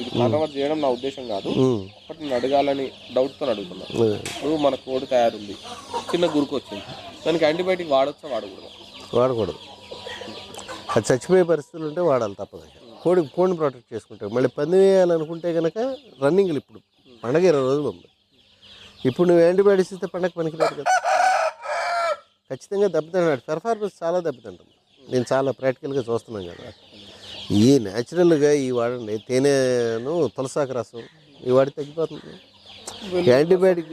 ఇది కాంట్రవర్ట్ చేయడం నా ఉద్దేశం కాదు. ఒకటి నేను అడగాలని డౌట్తో అడుగుతున్నా. ఇప్పుడు మన కోడి తయారుంది. చిన్న గురుకు వచ్చింది. దానికి యాంటీబయాటిక్ వాడొచ్చా వాడకూడదు? వాడకూడదు. అది చచ్చిపోయే పరిస్థితులు ఉంటే వాడాలి తప్పదు కోడి కోడిని ప్రొటెక్ట్ చేసుకుంటాం మళ్ళీ పంది వేయాలనుకుంటే కనుక రన్నింగ్లు ఇప్పుడు. పండగ ఇరవై రోజులు ఉంది. ఇప్పుడు నువ్వు యాంటీబయాటిక్స్ ఇస్తే పండగ పనికిరాదు కదా. ఖచ్చితంగా దెబ్బతింటాడు పెర్ఫార్మెన్స్ చాలా దెబ్బతింటుంది. నేను చాలా ప్రాక్టికల్గా చూస్తున్నాను కదా. ఈ న్యాచురల్గా ఈ వాడండి. తేనెను తులసాకు రసం ఈ వాడి తగ్గిపోతుంది. యాంటీబయాటిక్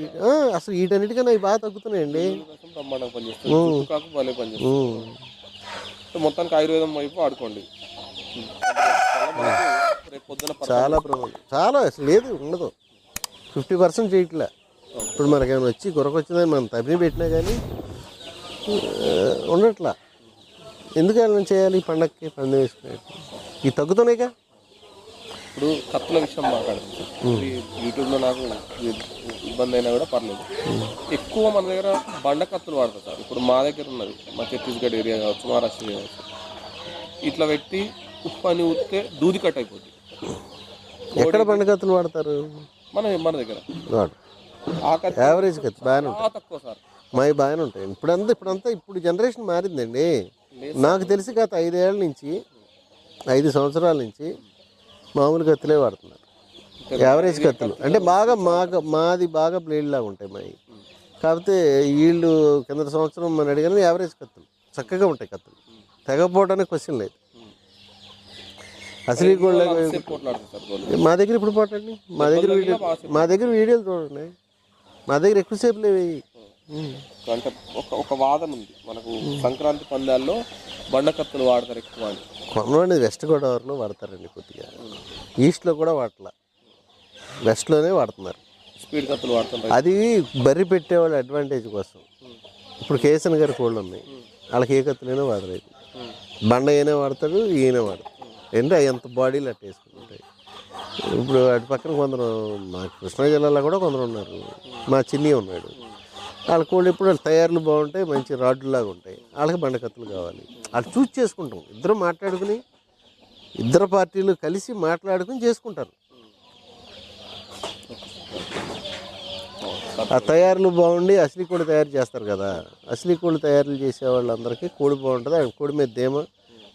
అసలు వీటన్నిటికన్నా ఇవి బాగా తగ్గుతున్నాయండి. మొత్తానికి ఆయుర్వేదం వైపు ఆడుకోండి. చాలా ప్రమాదం. చాలా అసలు లేదు ఉండదు. ఫిఫ్టీ పర్సెంట్ చేయట్లే. ఇప్పుడు మనకేమైనా వచ్చి గురక వచ్చిందని మనం తగ్గి పెట్టినా కానీ ఉండట్లా. ఎందుకు వాళ్ళని చేయాలి ఈ పండగకి పండుగ వేసుకునేట్టు ఈ తగ్గుతున్నాయిగా? ఇప్పుడు కత్తుల విషయం మాట్లాడుతుంది యూట్యూబ్లో నాకు ఇబ్బంది అయినా కూడా పర్లేదు. ఎక్కువ మన దగ్గర బండ కత్తులు వాడతారు సార్. ఇప్పుడు మా దగ్గర ఉన్నది మా ఛత్తీస్గఢ్ ఏరియా కావచ్చు మహారాష్ట్ర కావచ్చు. ఇట్లా పెట్టి ఉప్పు అని ఊస్తే దూది కట్ అయిపోద్ది. ఎక్కడ పండుగతులు వాడతారు? మన మన దగ్గర. యావరేజ్ కత్తి బాగానే తక్కువ సార్. మావి బాగానే ఉంటాయి. ఇప్పుడంతా ఇప్పుడంతా ఇప్పుడు జనరేషన్ మారిందండి. నాకు తెలిసి గత ఐదేళ్ళ నుంచి ఐదు సంవత్సరాల నుంచి మామూలు కత్తులే వాడుతున్నారు. యావరేజ్ కత్తులు అంటే బాగా మాగా మాది బాగా బ్లేడ్ లాగా ఉంటాయి మావి కాకపోతే వీళ్ళు కింద సంవత్సరం మనం అడిగిన యావరేజ్ కత్తులు. చక్కగా ఉంటాయి కత్తులు. తెగపోవడానికి క్వశ్చన్ లేదు. అసలు గోళ్ళు? మా దగ్గర ఇప్పుడు పోటండి మా దగ్గర మా దగ్గర వీడియోలు చూడండి. మా దగ్గర ఎక్కువసేపు లేవు. అంటే ఒక ఒక వాదన ఉంది. మనకు సంక్రాంతి పందాల్లో బండ కత్తులు వాడతారు ఎక్కువ అని. కొంతమంది వెస్ట్ గోదావరిలో వాడతారండి కొద్దిగా. ఈస్ట్లో కూడా వాడట్లా. వెస్ట్లోనే వాడుతున్నారు. స్పీడ్ కత్తులు వాడుతుంటారు అది బర్రి పెట్టేవాళ్ళ అడ్వాంటేజ్ కోసం. ఇప్పుడు కేసన్ గారి కోళ్ళు ఉన్నాయి. వాళ్ళకి ఏ కత్తులైనా వాడరు ఇది. బండ అయినా వాడతాడు ఈయన వాడతాడు ఏంటి అవి ఎంత బాడీలు అట్ట వేసుకుంటాయి? ఇప్పుడు అటు పక్కన కొందరు మా కృష్ణా జిల్లాలో కూడా కొందరు ఉన్నారు. మా చిన్ని ఉన్నాడు. వాళ్ళ కోళ్ళు ఎప్పుడు తయారులు బాగుంటాయి మంచి రాడ్లాగా ఉంటాయి. వాళ్ళకి బండకత్తులు కావాలి. వాళ్ళు చూస్ చేసుకుంటాం. ఇద్దరు మాట్లాడుకుని ఇద్దరు పార్టీలు కలిసి మాట్లాడుకుని చేసుకుంటారు. ఆ తయారులు బాగుండి అసలీ కోడి తయారు చేస్తారు కదా. అసలీ కోడి తయారులు చేసే వాళ్ళందరికీ కోడి బాగుంటుంది. ఆ కోడి మీద దేమ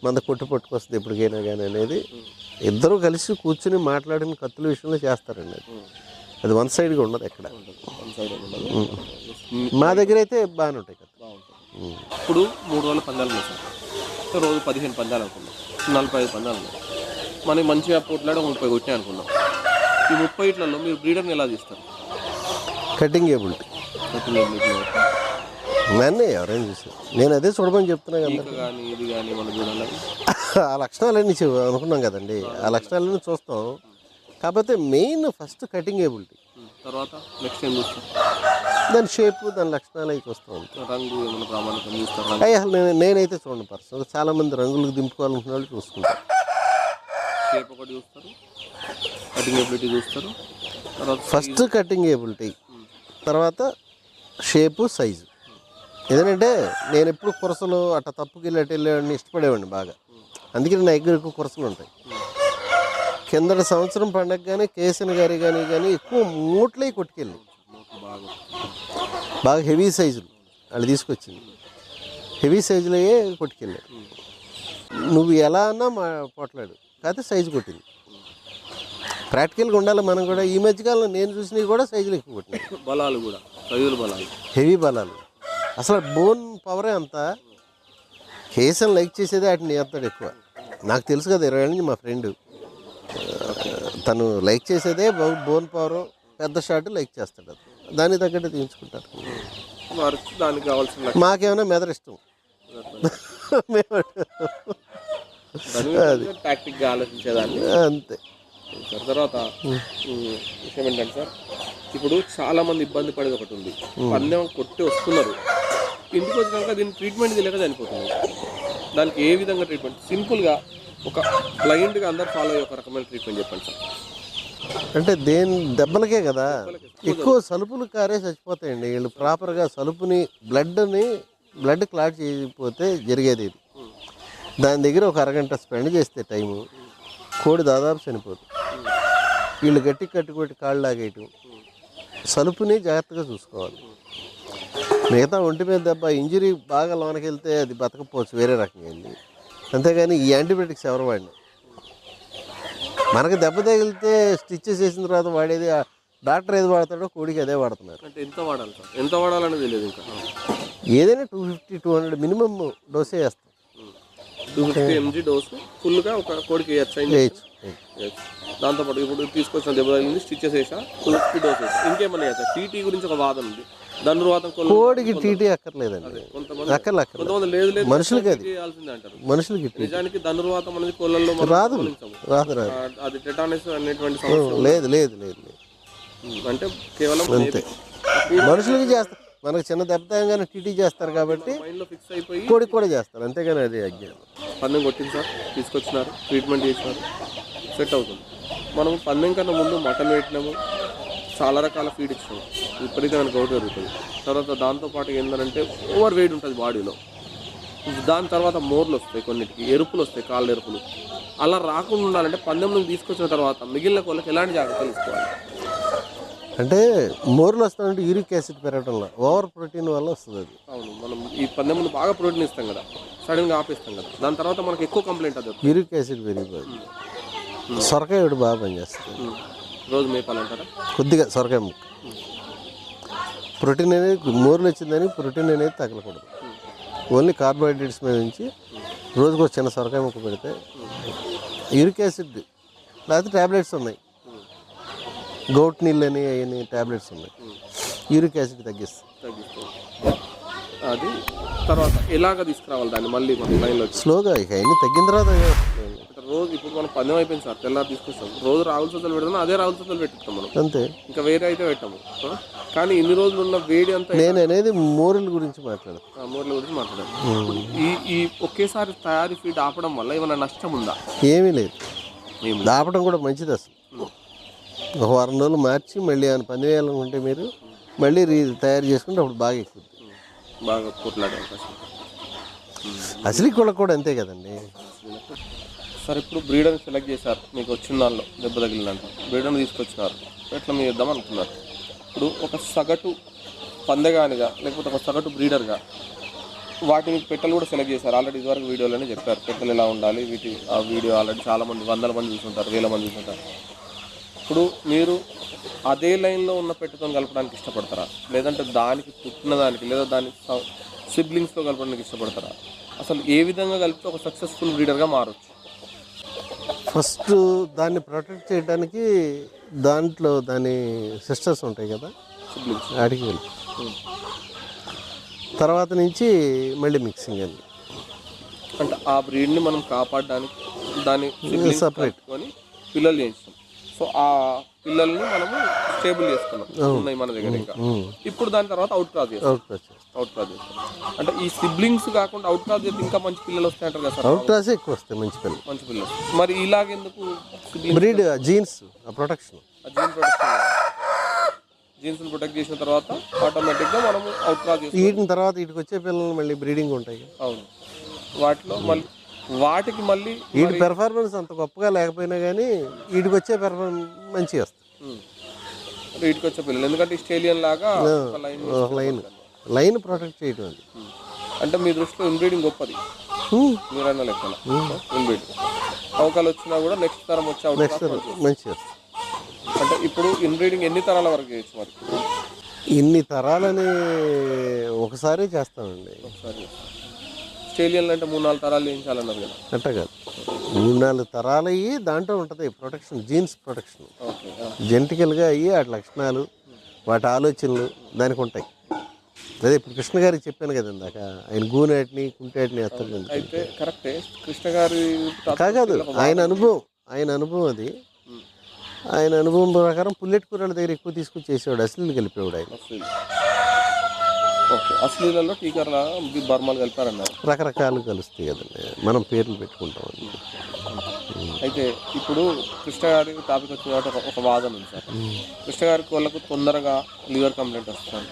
మంద కొట్టు పట్టుకొస్తుంది ఎప్పటికైనా కానీ అనేది. ఇద్దరు కలిసి కూర్చుని మాట్లాడిన కత్తుల విషయంలో చేస్తారండి అది వన్ సైడ్గా ఉండదు ఎక్కడ. మా దగ్గర అయితే బాగానే ఉంటాయి ఉమ్. ఇప్పుడు మూడు రోజుల పందాలు ఉన్నాయి రోజు పదిహేను పందాలు అనుకున్నాం. నలభై ఐదు పందాలు ఉన్నాయి. మనకి మంచిగా పోట్లాడ ముప్పై కొట్టినాయి అనుకున్నాం. ఈ ముప్పై ఇట్లలో మీరు బ్రీడర్ని ఎలా తీస్తారు? కటింగ్ ఏబిలిటీ నన్నే ఎవరైనా చూసారు. నేను అదే చూడమని చెప్తున్నా కదా. ఈక కానీ ఇది కానీ మన చూడాలి ఆ లక్షణాలన్నీ అనుకున్నాం కదండి. ఆ లక్షణాలన్నీ చూస్తాం. కాకపోతే మెయిన్ ఫస్ట్ కటింగ్ ఏబిలిటీ. తర్వాత నెక్స్ట్ ఏం చూస్తాం దాని షేప్ దాని లక్షణాలు అవి చూస్తాం అంతే. రంగు ఏమైనా ప్రామాణికం అసలు నేను నేనైతే చూడండి పర్సన్ చాలా మంది రంగులకు దింపుకోవాలనుకున్న వాళ్ళు చూసుకుంటారు షేప్ ఒకటి చూస్తారు కటింగ్ ఎబిలిటీ చూస్తారు తర్వాత ఫస్ట్ కటింగ్ ఏబిలిటీ. తర్వాత షేపు సైజు. ఎందుకంటే నేను ఎప్పుడు కురసలు అట్ట తప్పుకెళ్ళి అటు వెళ్ళేవాడిని ఇష్టపడేవాడిని బాగా. అందుకే నా దగ్గర ఎక్కువ కురసలు ఉంటాయి. కిందటి సంవత్సరం పండగ కానీ కేసన్ గారి కానీ కానీ ఎక్కువ మూట్లే కొట్టుకెళ్ళి బాగా బాగా హెవీ సైజులు వాళ్ళు తీసుకొచ్చింది. హెవీ సైజులయ్యే కొట్టుకెళ్ళాడు నువ్వు ఎలా అన్నా మా పోట్లాడు. కాకపోతే సైజు కొట్టింది. ప్రాక్టికల్గా ఉండాలి మనం కూడా. ఈ మధ్యకాలంలో నేను చూసినవి కూడా సైజులు ఎక్కువ కొట్టినాయి. బలాలు కూడా. సైజుల బలాలు. హెవీ బలాలు. అసలు బోన్ పవరే అంత. కేసన్ లైక్ చేసేదే వాటిని చేస్తాడు ఎక్కువ. నాకు తెలుసు కదా ఇరవై ఏళ్ళ నుంచి మా ఫ్రెండ్. తను లైక్ చేసేదే బోన్ పవర్ పెద్ద షాట్ లైక్ చేస్తాడు అది దానికి తగ్గట్టు తీయించుకుంటారు. దానికి కావాల్సిన మాకేమైనా మెదర్ ఇష్టం. మేము దాని మీద టాక్టిక్గా ఆలోచించేదాన్ని. అంతే. సార్ తర్వాత విషయం ఏంటంటే సార్ ఇప్పుడు చాలా మంది ఇబ్బంది పడేది ఒకటి ఉంది. పందెం కొట్టి వస్తున్నారు. ఇంటికి వచ్చినాక దీని ట్రీట్మెంట్ తెలియక చనిపోతుంది దానికి ఏ విధంగా ట్రీట్మెంట్ సింపుల్గా ఒక బ్లైండ్గా అందరు ఫాలో అయ్యే ఒక రకమైన ట్రీట్మెంట్ చెప్పండి సార్. అంటే దేని దెబ్బలకే కదా? ఎక్కువ సలుపులు కారే చచ్చిపోతాయండి. వీళ్ళు ప్రాపర్గా సలుపుని బ్లడ్ని బ్లడ్ క్లాట్ చేయకపోతే జరిగేది ఇది. దాని దగ్గర ఒక అరగంట స్పెండ్ చేస్తే టైము కోడి దాదాపు చనిపోతుంది వీళ్ళు గట్టి కట్టుకొట్టి కాళ్ళు లాగేయటం. సలుపుని జాగ్రత్తగా చూసుకోవాలి. మిగతా ఒంటి మీద దెబ్బ ఇంజరీ బాగా లోనకి వెళ్తే అది బతకపోవచ్చు వేరే రకంగా వెళ్ళి అంతేగాని ఈ యాంటీబయాటిక్స్ ఎవరు వాడిని? మనకి దెబ్బ తగిలితే స్టిచ్చెస్ చేసిన తర్వాత వాడేది డాక్టర్ ఏది వాడతాడో కోడికి అదే వాడుతున్నారు. అంటే ఎంత వాడాలి సార్? ఎంత వాడాలని తెలియదు ఇంకా. ఏదైనా two fifty two hundred minimum డోసే వేస్తాం. టూ ఫిఫ్టీ ఎంజీ డోస్ ఫుల్గా ఒక కోడికి వేయచ్చా వేయచ్చు దాంతోపాటు ఇప్పుడు తీసుకొచ్చిన దెబ్బ తగిలింది స్టిచెస్ వేసా టూ ఫిఫ్టీ డోస్ వేసా ఇంకేమన్నా టీటీ గురించి ఒక వాదన ఉంది. ధనుర్వాతం కోడికి టీటీ అక్కర్లేదండి. అక్కర్లే అక్కర్లేదు మనుషులకి అది. మనుషులకి నిజానికి ధనుర్వాతం అనేది కోళ్ళల్లో మనం రాదు. రాదు రాదు. అది టెటానస్ అనేటువంటి లేదు లేదు లేదు అంటే కేవలం అంతే. మనుషులకి చేస్తారు మనకు చిన్న దెబ్బ టీటీ చేస్తారు కాబట్టి ఫిక్స్ అయిపోయి కోడికి కూడా చేస్తారు. అంతేగాని అది అజ్ఞానం. పందెం కొట్టింది సార్ తీసుకొచ్చినారు ట్రీట్మెంట్ చేసినారు సెట్ అవుతుంది. మనం పందెం కన్నా ముందు మటన్ పెట్టినాము చాలా రకాల ఫీడ్ ఇచ్చినాము. విపరీతమైన గౌట్ జరుగుతుంది. తర్వాత దాంతోపాటు ఏంటంటే ఓవర్ వెయిట్ ఉంటుంది బాడీలో దాని తర్వాత మోర్లు వస్తాయి కొన్నిటికి ఎరుపులు వస్తాయి కాళ్ళ ఎరుపులు. అలా రాకుండా ఉండాలంటే పందెం నుంచి తీసుకొచ్చిన తర్వాత మిగిలిన కోళ్ళకి ఎలాంటి జాగ్రత్తలు తీసుకోవాలి? అంటే మోర్లు వస్తానంటే యూరిక్ యాసిడ్ పెరగడంలో ఓవర్ ప్రోటీన్ వల్ల వస్తుంది అది. అవును మనం ఈ పందెం బాగా ప్రోటీన్ ఇస్తాం కదా సడన్గా ఆపేస్తాం కదా. దాని తర్వాత మనకి ఎక్కువ కంప్లైంట్ అది యూరిక్ యాసిడ్ పెరిగిపోయింది. సొరకాయ బాగా పనిచేస్తుంది. రోజు మేపాలంటారా? కొద్దిగా సొరకాయ ముక్క. ప్రోటీన్ అనేది మోర్లు వచ్చిందని ప్రోటీన్ అనేది తగలకూడదు. ఓన్లీ కార్బోహైడ్రేట్స్ మీద నుంచి రోజుకు ఒక చిన్న సొరకాయ ముక్క పెడితే యూరిక్ యాసిడ్ లేకపోతే ట్యాబ్లెట్స్ ఉన్నాయి. గౌట్ నీళ్ళు అని అవన్నీ ట్యాబ్లెట్స్ ఉన్నాయి. యూరిక్ యాసిడ్ తగ్గిస్తుంది. అది తర్వాత ఎలాగ తీసుకురావాలి దాన్ని? మళ్ళీ స్లోగా ఇక తగ్గిన తర్వాత రోజు ఇప్పుడు మనం పందెం అయిపోయింది సార్ తెల్లారి తీసుకొస్తాం. రోజు రావుల సొద్దలు పెడతాం అదే రావుల సొద్దలు పెట్టిస్తాం మనం. అంతే. ఇంకా వేరే అయితే పెట్టాము? కానీ ఇన్ని రోజులు ఉన్న వేడి అంతా నేను అనేది మోరల్ గురించి మాట్లాడతాను ఆ, మూరల గురించి మాట్లాడాలి ఈ ఈ ఒకేసారి తయారీ ఫీడ్ ఆపడం వల్ల ఏమైనా నష్టం ఉందా? ఏమీ లేదు. ఏం దాపడం కూడా మంచిది అసలు. ఒక వారం రోజులు మార్చి మళ్ళీ ఆయన పని వేయాలనుకుంటే మీరు మళ్ళీ రీ తయారు చేసుకుంటే అప్పుడు బాగా ఎక్కువ బాగా కొట్లాడే అవకాశం. అసలు కూడా అంతే కదండి. సార్ ఇప్పుడు బ్రీడర్ని సెలెక్ట్ చేశారు. మీకు వచ్చిన దానిలో దెబ్బ తగిలిందంట. బ్రీడర్ని తీసుకొచ్చినారు. ఎట్లా మీరు ఇద్దాం అనుకున్నారు? ఇప్పుడు ఒక సగటు పందెగానిగా లేకపోతే ఒక సగటు బ్రీడర్గా వాటిని పెట్టెలు కూడా సెలెక్ట్ చేశారు. ఆల్రెడీ ఇదివరకు వీడియోలోనే చెప్పారు. పెట్టెలు ఎలా ఉండాలి? వీటి ఆ వీడియో ఆల్రెడీ చాలామంది వందల మంది చూసుంటారు వేల మంది చూసుంటారు. ఇప్పుడు మీరు అదే లైన్లో ఉన్న పెట్టతో కలపడానికి ఇష్టపడతారా? లేదంటే దానికి పుట్టిన దానికి లేదా దాని సిబ్లింగ్స్తో కలపడానికి ఇష్టపడతారా? అసలు ఏ విధంగా కలిపితే ఒక సక్సెస్ఫుల్ బ్రీడర్గా మారచ్చు? ఫస్ట్ దాన్ని ప్రొటెక్ట్ చేయడానికి దాంట్లో దాని సిస్టర్స్ ఉంటాయి కదా ఆడికి వెళ్ళి. తర్వాత నుంచి మళ్ళీ మిక్సింగ్ అండి. అంటే ఆ బ్రీడ్ని మనం కాపాడడానికి దాని siblings separate. కలుపుకొని పిల్లలు చేయించాం సో ఆ పిల్లల్ని మనము స్టేబుల్ చేసుకున్నాం. ఉన్నాయి మన దగ్గర ఇంకా. ఇప్పుడు దాని తర్వాత అవుట్ క్రాస్ చేస్తాం. అవుట్ క్రాస్ చేస్తాం. అంటే ఈ సిబ్లింగ్స్ కాకుండా అవుట్ క్రాస్ చేస్తే ఇంకా మంచి పిల్లలు వస్తాయంటారు కదా సార్? అవుట్ క్రాసే ఎక్కువ వస్తాయి మంచి పిల్లలు. మంచి పిల్లలు మరి ఇలాగెందుకు breed genes protection gene protection genes protect చేసిన తర్వాత ఆటోమేటిక్గా మనము అవుట్ క్రాస్ చేస్తాం వీటిని తర్వాత వీటికి వచ్చే పిల్లలు మళ్ళీ బ్రీడింగ్ ఉంటాయి అవును. వాటిలో మళ్ళీ వాటికి మళ్ళీ వీటి పెర్ఫార్మెన్స్ అంత గొప్పగా లేకపోయినా కానీ వీటికి వచ్చే పెర్ఫార్మెన్స్ మంచిగా వస్తుంది. అంటే వచ్చే పిల్లలు ఎందుకంటే స్టేలియన్ లాగా ఒక లైన్ లైన్. లైన్ ప్రొటెక్ట్ చేయటం అది. అంటే మీ దృష్టిలో ఇన్బ్రీడింగ్ గొప్పది. మీరన్న లెక్కన. ఇన్బ్రీడింగ్ అవకాశాలు వచ్చినా కూడా నెక్స్ట్ తరం వచ్చే అవకాశం మంచిగా వస్తుంది అంటే ఇప్పుడు ఇన్బ్రీడింగ్ ఎన్ని తరాల వరకు చేయొచ్చు మరి? ఇన్ని తరాలని ఒకసారి చేస్తామండి. ఒకసారి స్టేలియన్లు అంటే మూడు నాలుగు తరాలు చేయించాలన్నారు కదా. అట్ట కాదు. మూడు నాలుగు తరాలు అయ్యి దాంట్లో ఉంటుంది ప్రొటెక్షన్ జీన్స్ ప్రొటెక్షన్. జెంటికల్గా అయ్యి వాటి లక్షణాలు వాటి ఆలోచనలు దానికి ఉంటాయి. అదే ఇప్పుడు కృష్ణ గారికి చెప్పాను కదా ఇందాక ఆయన గూనేటిని కుంటేటిని గారి కాదు ఆయన అనుభవం ఆయన అనుభవం అది. ఆయన అనుభవం ప్రకారం పుల్లెట్ కూరల దగ్గర ఎక్కువ తీసుకుని చేసేవాడు అసలు కలిపేవాడు ఆయన. ఓకే. అశ్లీలలో టీకర్ల బర్మాలు కలిపారన్నారు. రకరకాలు కలుస్తాయి కదండి. మనం పేర్లు పెట్టుకుంటాం అండి అయితే ఇప్పుడు కృష్ణ గారి టాపిక్ వచ్చిన ఒక- వాదన ఉంది సార్. కృష్ణ గారికి వాళ్ళకు తొందరగా లివర్ కంప్లైంట్ వస్తుంది.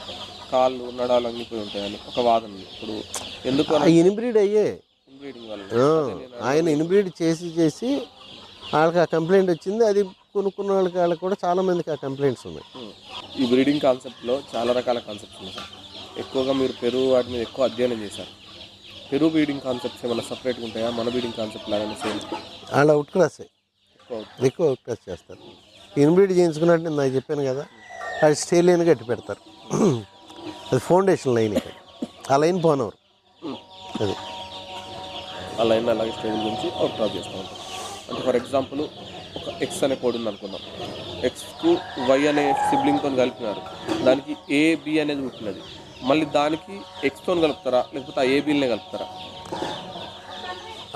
కాళ్ళు నడాలు అంగిపోయి ఉంటాయని ఒక వాదన ఉంది. ఇప్పుడు ఎందుకు ఇన్బ్రీడ్ అయ్యే. వల్ల. ఆయన ఇన్బ్రీడ్ చేసి చేసి వాళ్ళకి ఆ కంప్లైంట్ వచ్చింది. అది కొనుక్కున్న వాళ్ళకి వాళ్ళకి కూడా చాలా మందికి ఆ కంప్లైంట్స్ ఉన్నాయి. ఈ బ్రీడింగ్ కాన్సెప్ట్లో చాలా రకాల కాన్సెప్ట్స్ ఉన్నాయి సార్. ఎక్కువగా మీరు పెరుగు వాటి మీద ఎక్కువ అధ్యయనం చేశారు. పెరుగు బ్రీడింగ్ కాన్సెప్ట్స్ ఏమైనా సపరేట్గా ఉంటాయా? మన బ్రీడింగ్ కాన్సెప్ట్ లాగానే సేమ్ వాళ్ళు అవుట్ క్రాసే ఎక్కువ అవుట్ క్రాస్. చేస్తారు. ఇన్బ్రీడ్ చేయించుకున్నట్టు నేను నాకు చెప్పాను కదా అది స్టేలియన్ గట్టి పెడతారు. అది ఫౌండేషన్ లైన్ ఇక్కడ. ఆ లైన్ పోనవరు. అది. ఆ లైన్ అలాగే స్టేబుల్ గురించి అవుట్ క్రాస్ చేస్తూ ఉంటాం అంటే ఫర్ ఎగ్జాంపుల్ ఒక ఎక్స్ అనే కోడ్ ఉంది అనుకుందాం ఎక్స్కు వై అనే సిబ్లింగ్తో కలిపినారు. దానికి ఏ బి అనేది పుట్టినది. మళ్ళీ దానికి ఎక్స్తో కలుపుతారా? లేకపోతే ఆ ఏ బిల్నే కలుపుతారా?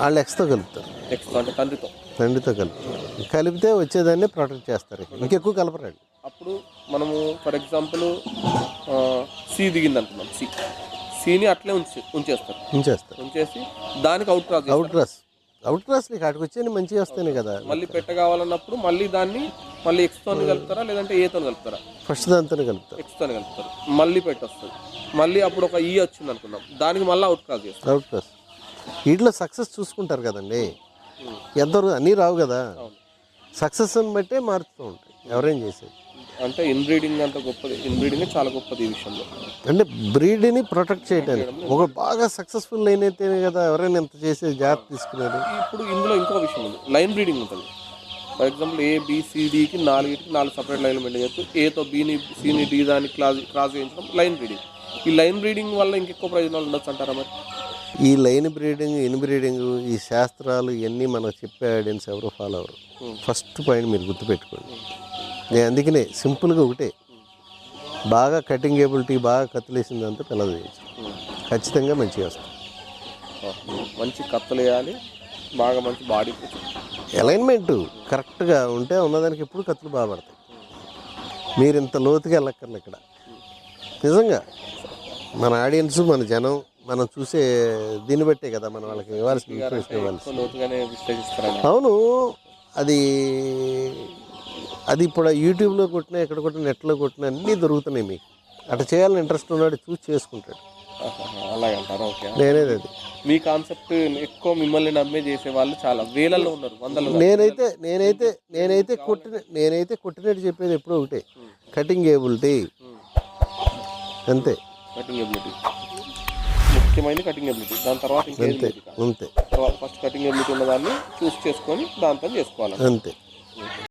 వాళ్ళు ఎక్స్తో కలుపుతారు. ఎక్స్తో అంటే తండ్రితో. తండ్రితో కలుపుతారు. కలిపితే వచ్చేదాన్ని ప్రొటెక్ట్ చేస్తారు. ఇంకెక్కువ కలపరండి అప్పుడు మనము ఫర్ ఎగ్జాంపుల్ సి దిగింది అనుకుందాం సి సిని అట్లే ఉంచి ఉంచేస్తారు. ఉంచేస్తారు. ఉంచేసి దానికి out cross out cross out cross నీకు అక్కడికి వచ్చి మంచిగా వస్తాయి కదా. మళ్ళీ పెట్ట కావాలన్నప్పుడు మళ్ళీ దాన్ని మళ్ళీ ఎక్స్తో కలుపుతారా లేదంటే ఏతో కలుపుతారా? ఫస్ట్ దాంతోనే కలుపుతారు. ఎక్స్తో కలుపుతారు. మళ్ళీ పెట్టి వస్తుంది మళ్ళీ అప్పుడు ఒక ఈ వచ్చింది అనుకుందాం దానికి మళ్ళీ అవుట్ క్రాస్ చేస్తారు అవుట్ క్రాస్ వీటిలో సక్సెస్ చూసుకుంటారు కదండి. ఎందరు అన్నీ రావు కదా. సక్సెస్ని బట్టే మారుతూ ఉంటాయి. ఎవరేం చేసేది? అంటే ఇన్బ్రీడింగ్ అంత గొప్పది. ఇన్బ్రీడింగ్ చాలా గొప్పది ఈ విషయంలో. అంటే బ్రీడ్ని ప్రొటెక్ట్ చేయడానికి ఒక బాగా సక్సెస్ఫుల్ లైన్ అయితేనే కదా ఎవరైనా ఎంత చేసేది జాగ్రత్త తీసుకునేది? ఇప్పుడు ఇందులో ఇంకో విషయం ఉంది. లైన్ బ్రీడింగ్ ఉంటుంది. ఫర్ ఎగ్జాంపుల్ ఏ బిసిడికి నాలుగిటికి నాలుగు సపరేట్ లైన్లు మెయింటైన్ చేస్తూ ఏతో బీని సిని డి దాన్ని క్లాస్ క్రాస్ చేయించడం లైన్ బ్రీడింగ్ ఈ లైన్ బ్రీడింగ్ వల్ల ఇంకెక్కువ ప్రయోజనాలు ఉండొచ్చు అంటారా మరి? ఈ లైన్ బ్రీడింగ్ ఇన్ బ్రీడింగ్ ఈ శాస్త్రాలు ఇవన్నీ మనకు చెప్పే ఐడియన్స్ ఎవరు ఫాలో Hmm. ఫస్ట్ పాయింట్ మీరు గుర్తుపెట్టుకోండి. నేను అందుకనే సింపుల్గా ఒకటే. బాగా కటింగ్ ఏబిలిటీ బాగా కత్తిలేసిందంతా పిల్లలు చేయొచ్చు. ఖచ్చితంగా మంచిగా వస్తుంది. మంచి కత్తలు వేయాలి బాగా మంచి బాడీ అలైన్మెంట్ కరెక్ట్గా ఉంటే ఉన్నదానికి ఎప్పుడు కత్తులు బాగా పడతాయి. మీరు ఇంత లోతుగా వెళ్ళక్కర్లే ఇక్కడ. నిజంగా మన ఆడియన్స్ మన జనం మనం చూసే దీన్ని బట్టే కదా మనం వాళ్ళకి ఇవ్వాల్సిన ఇన్ఫర్మేషన్ ఇవ్వాల్సి అవును. అది అది ఇప్పుడు యూట్యూబ్లో కొట్టినా ఎక్కడ కొట్టినా నెట్లో కొట్టినా అన్నీ దొరుకుతున్నాయి మీకు. అట్లా చేయాలని ఇంట్రెస్ట్ ఉన్నాడు చూసి చేసుకుంటాడు. ఓకే. నేనేది అది. మీ కాన్సెప్ట్ ఎక్కువ మిమ్మల్ని నమ్మే చేసే వాళ్ళు చాలా వేలల్లో ఉన్నారు వందలు నేనైతే నేనైతే నేనైతే కొట్టిన నేనైతే కొట్టినట్టు చెప్పేది ఎప్పుడూ ఒకటే. కటింగ్ ఏబిలిటీ అంతే. కటింగ్ ఎబిలిటీ ముఖ్యమైన కటింగ్ ఎబిలిటీ దాని తర్వాత అంతే. అంతే. తర్వాత ఫస్ట్ కటింగ్ ఎబిలిటీ ఉన్న దాన్ని చూస్ చేసుకొని దాంతో చేసుకోవాలి. అంతే.